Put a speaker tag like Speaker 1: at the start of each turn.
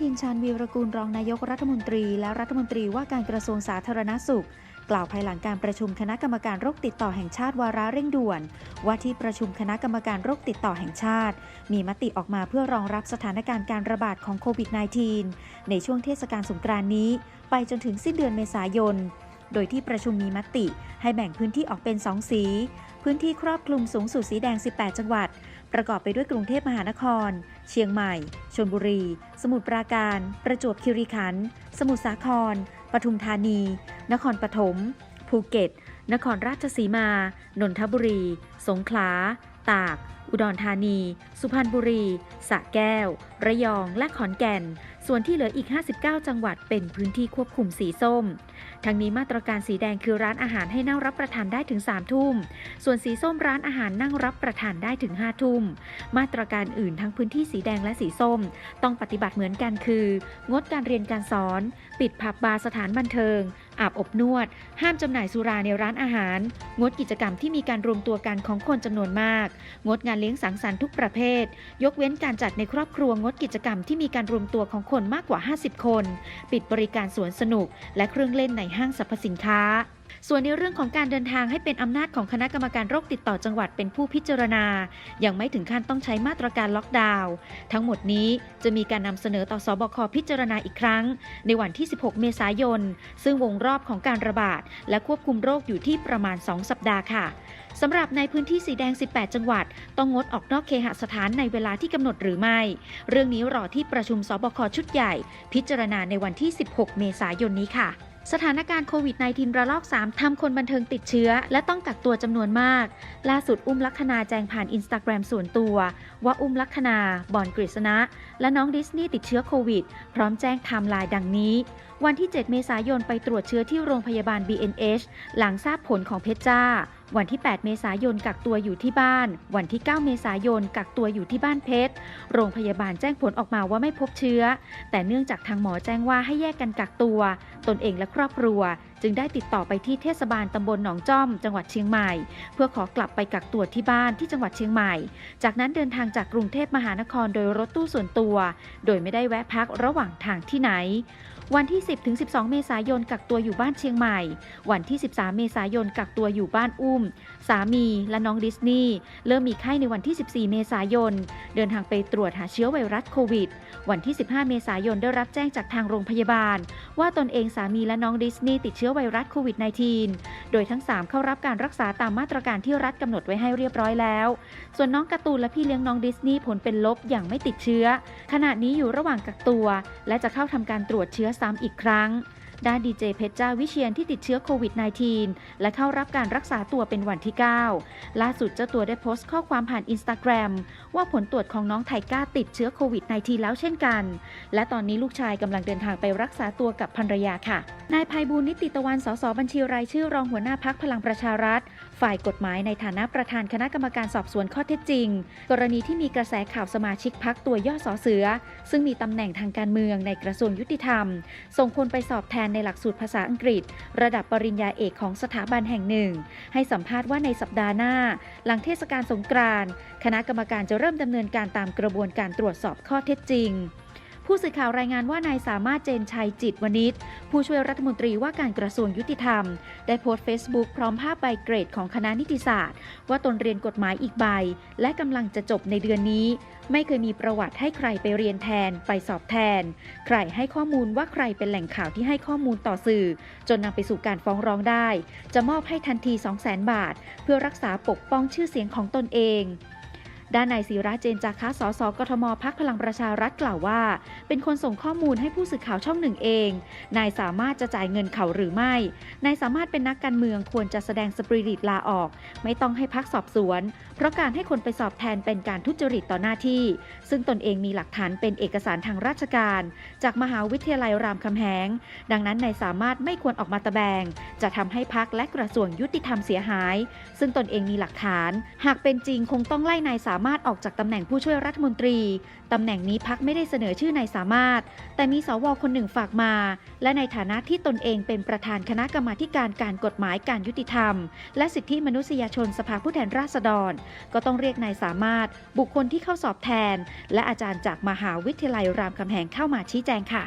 Speaker 1: ทินชาญวีรกูลรองนายกรัฐมนตรี และรัฐมนตรีว่าการกระทรวงสาธารณสุข กล่าวภายหลังการประชุมคณะกรรมการโรคติดต่อแห่งชาติวาระเร่งด่วน ว่าที่ประชุมคณะกรรมการโรคติดต่อแห่งชาติ มีมติออกมาเพื่อรองรับสถานการณ์การระบาดของโควิด -19 ในช่วงเทศกาลสงกรานต์นี้ ไปจนถึงสิ้นเดือนเมษายน โดยที่ประชุมมีมติ ให้แบ่งพื้นที่ออกเป็น 2 สี พื้นที่ครอบคลุมสูงสุดสีแดง 18 จังหวัด ประกอบไปด้วยกรุงเทพมหานคร เชียงใหม่ ชลบุรี สมุทรปราการ ประจวบคีรีขันธ์ สมุทรสาคร ปทุมธานี นครปฐม ภูเก็ต นครราชสีมา นนทบุรี สงขลา ตาก อุดรธานี สุพรรณบุรีสระแก้ว ระยอง และขอนแก่น ส่วนที่เหลืออีก 59 จังหวัดเป็นพื้นที่ควบคุมสีส้ม ทั้งนี้มาตรการสีแดงคือร้านอาหารให้นั่งรับประทานได้ถึง 3 ทุ่ม ส่วนสีส้มร้านอาหารนั่งรับประทานได้ถึง 5 ทุ่ม มาตรการอื่นทั้งพื้นที่สีแดงและสีส้ม ต้องปฏิบัติเหมือนกันคือ งดการเรียนการสอน ปิดผับบาร์สถานบันเทิง อาบอบนวด ห้ามจำหน่ายสุราในร้านอาหาร งดกิจกรรมที่มีการรวมตัวกันของคนจำนวนมาก งดงานเลี้ยงสังสรรค์ทุกประเภท ยกเว้นการจัดในครอบครัวงดกิจกรรมที่มีการรวมตัวของคนมากกว่า 50 คน ปิดบริการสวนสนุก และเครื่องเล่นในห้างสรรพสินค้า ส่วนในเรื่องของการเดินทางให้เป็นอำนาจของคณะกรรมการโรคติดต่อจังหวัดเป็นผู้พิจารณา ยังไม่ถึงขั้นต้องใช้มาตรการล็อกดาวน์ ทั้งหมดนี้จะมีการนำเสนอต่อสบคพิจารณาอีกครั้ง ในวันที่ 16 เมษายน ซึ่งวงรอบของการระบาด และควบคุมโรคอยู่ที่ประมาณ 2 สัปดาห์ค่ะสำหรับในพื้นที่สีแดง 18 จังหวัด ต้องงดออกนอกเคหสถานในเวลาที่กำหนดหรือไม่ เรื่องนี้รอที่ประชุมสบคชุดใหญ่ พิจารณาในวันที่ 16 เมษายนนี้ค่ะ สถานการณ์โควิด -19 ระลอก 3 ทำคนบันเทิงติดเชื้อ และต้องกักตัวจำนวนมาก ล่าสุดอุ้มลักษณาแจ้งผ่านอินสตาแกรมส่วนตัว ว่าอุ้มลักษณาบอนกฤษณะ และน้องดิสนีย์ติดเชื้อโควิด พร้อมแจ้งไทม์ไลน์ดังนี้ วันที่ 7 เมษายนไปตรวจเชื้อที่โรงพยาบาล BNH หลังทราบผลของเพชรจ้า วันที่ 8 เมษายนกักตัวอยู่ที่บ้าน วันที่ 9 เมษายนกักตัวอยู่ที่บ้านเพชร โรงพยาบาลแจ้งผลออกมาว่าไม่พบเชื้อ แต่เนื่องจากทางหมอแจ้งว่าให้แยกกันกักตัว ตนเองและครอบครัว จึงได้ติดต่อไปที่เทศบาลตำบลหนองจ้อม จังหวัดเชียงใหม่ เพื่อขอกลับไปกักตัวที่บ้านที่จังหวัดเชียงใหม่ จากนั้นเดินทางจากกรุงเทพมหานครโดยรถตู้ส่วนตัว โดยไม่ได้แวะพักระหว่างทางที่ไหน วันที่ 10-12 เมษายนกักตัวอยู่บ้านเชียงใหม่ วันที่ 13 เมษายนกักตัวอยู่บ้านอุ้ม สามีและน้องดิสนีย์เริ่มมีไข้ในวันที่ 14 เมษายน เดินทางไปตรวจหาเชื้อไวรัสโควิด วันที่ 15 เมษายนได้รับแจ้งจากทางโรงพยาบาล ว่าตนเองสามีและน้องดิสนีย์ติดเชื้อไวรัสโควิด -19 โดยทั้ง 3 เข้ารับการรักษาตามมาตรการที่รัฐกำหนดไว้ให้เรียบร้อยแล้ว ส่วนน้องการ์ตูนและพี่เลี้ยงน้องดิสนีย์ผลเป็นลบอย่างไม่ติดเชื้อ ขณะนี้อยู่ระหว่างกักตัว และจะเข้าทำการตรวจเชื้อซ้ำอีกครั้ง ด้านดีเจเพชรจ้าวิเชียนที่ติดเชื้อโควิด -19 และเข้ารับการรักษาตัวเป็นวันที่ 9 ล่าสุดเจ้าตัวได้โพสต์ข้อความผ่านอินสตาแกรมว่าผลตรวจของน้องไทก้าติดเชื้อโควิด -19 แล้วเช่นกัน และตอนนี้ลูกชายกำลังเดินทางไปรักษาตัวกับภรรยาค่ะนายภัยบูลนิติตะวันสสบัญชีรายชื่อรองหัวหน้าพักพลังประชารัฐ ฝ่ายกฎหมายในฐานะประธานคณะกรรมการสอบสวนข้อเท็จจริง กรณีที่มีกระแสข่าวสมาชิกพักตัวย่อสอเสือ ซึ่งมีตำแหน่งทางการเมืองในกระทรวงยุติธรรม ส่งคนไปสอบแทนในหลักสูตรภาษาอังกฤษ ระดับปริญญาเอกของสถาบันแห่งหนึ่ง ให้สัมภาษณ์ว่าในสัปดาห์หน้า หลังเทศกาลสงกรานต์คณะกรรมการจะเริ่มดำเนินการตามกระบวนการตรวจสอบข้อเท็จจริง ผู้สื่อข่าวรายงานว่านายสามารถเจนชัยจิตวณิชผู้ช่วยรัฐมนตรีว่าการกระทรวงยุติธรรม ได้โพสต์เฟซบุ๊กพร้อมภาพใบเกรดของคณะนิติศาสตร์ ว่าตนเรียนกฎหมายอีกใบ และกำลังจะจบในเดือนนี้ ไม่เคยมีประวัติให้ใครไปเรียนแทน ไปสอบแทน ใครให้ข้อมูลว่าใครเป็นแหล่งข่าวที่ให้ข้อมูลต่อสื่อ จนนำไปสู่การฟ้องร้องได้ จะมอบให้ทันที 200,000 บาท เพื่อรักษาปกป้องชื่อเสียงของตนเอง ด้านนายศิระเจนจาคะสสกทมพักพลังประชารัฐกล่าวว่า เป็นคนส่งข้อมูลให้ผู้สื่อข่าวช่องหนึ่งเอง นายสามารถจะจ่ายเงินเขาหรือไม่ นายสามารถเป็นนักการเมืองควรจะแสดงสปริริตลาออก ไม่ต้องให้พักสอบสวน เพราะการให้คนไปสอบแทนเป็นการทุจริตต่อหน้าที่ ซึ่งตนเองมีหลักฐานเป็นเอกสารทางราชการ จากมหาวิทยาลัยรามคำแหง ดังนั้นนายสามารถไม่ควรออกมาตะแบง จะทำให้พักและกระทรวงยุติธรรมเสียหาย ซึ่งตนเองมีหลักฐาน หากเป็นจริงคงต้องไล่นายสามารถออกจากตำแหน่งผู้ช่วยรัฐมนตรี ตำแหน่งนี้พักไม่ได้เสนอชื่อนายสามารถ แต่มีสวคนหนึ่งฝากมา และในฐานะที่ตนเองเป็นประธานคณะกรรมาการการกฎหมายการยุติธรรม และสิทธิมนุษยชนสภาผู้แทนราษฎร ก็ต้องเรียกนายสามารถ บุคคลที่เข้าสอบแทน และอาจารย์จากมหาวิทยาลัยรามคำแหงเข้ามาชี้แจงค่ะ